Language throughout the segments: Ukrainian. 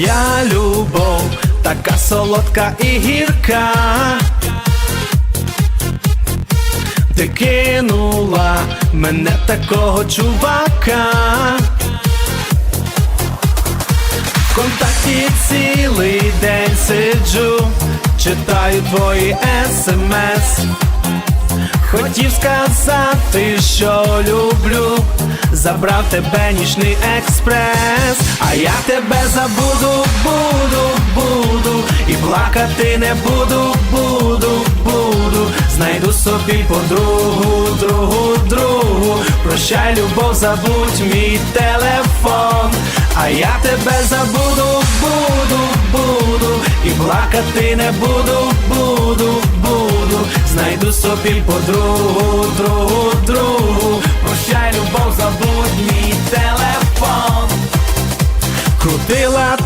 Твоя любов така солодка і гірка. Ти кинула мене такого чувака. В контакті цілий день сиджу, читаю твої смс. Хотів сказати, що люблю, забрав тебе нічний експрес, а я тебе забуду, буду, буду, і плакати не буду, буду, буду. Знайду собі подругу, другу, другу. Прощай, любов, забудь мій телефон, а я тебе забуду, буду, буду, і плакати не буду, буду, буду. Знайду собі подругу,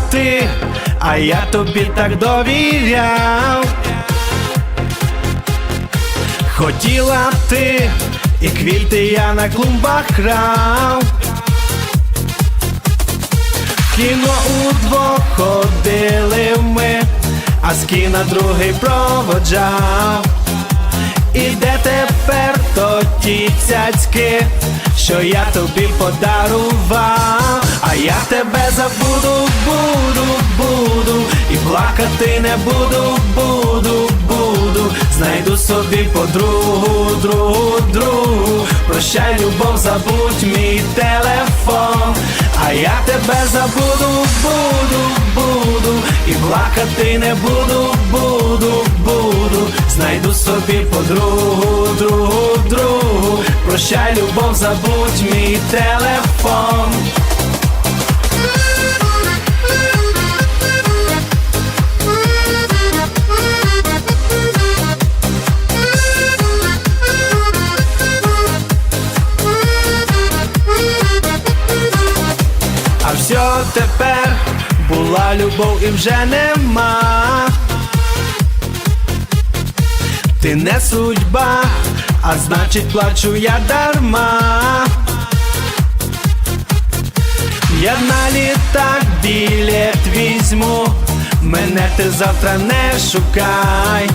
ти, а я тобі так довіряв. Хотіла ти, і квіти я на клумбах крав. Кіно удвох ходили ми, а з кіна другий проводжав. То ті цяцьки, що я тобі подарував, а я тебе забуду, буду, буду, і плакати не буду, буду, буду. Знайду собі подругу, другу, другу. Прощай, любов, забудь мій телефон, а я тебе забуду, буду, буду, і плакати не буду, буду, буду. Знайду собі подругу, другу, другу. Прощай, любов, забудь мій телефон. А все тепер була любов і вже нема. Ти не судьба, а значить плачу я дарма. Я на літак білет візьму, мене ти завтра не шукай.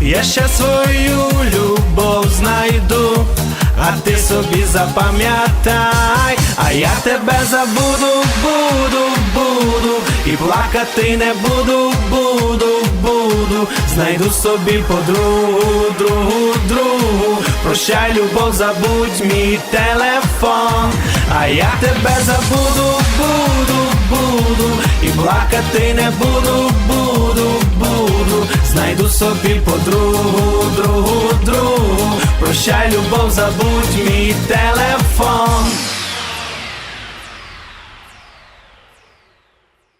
Я ще свою любов знайду, а ти собі запам'ятай, а я тебе забуду, буду, буду, і плакати не буду, буду. Знайду собі подругу, другу, другу. Прощай, любов, забудь мій телефон, а я тебе забуду, буду, буду, і плакати не буду, буду, буду. Знайду собі подругу, другу, другу. Прощай, любов, забудь мій телефон.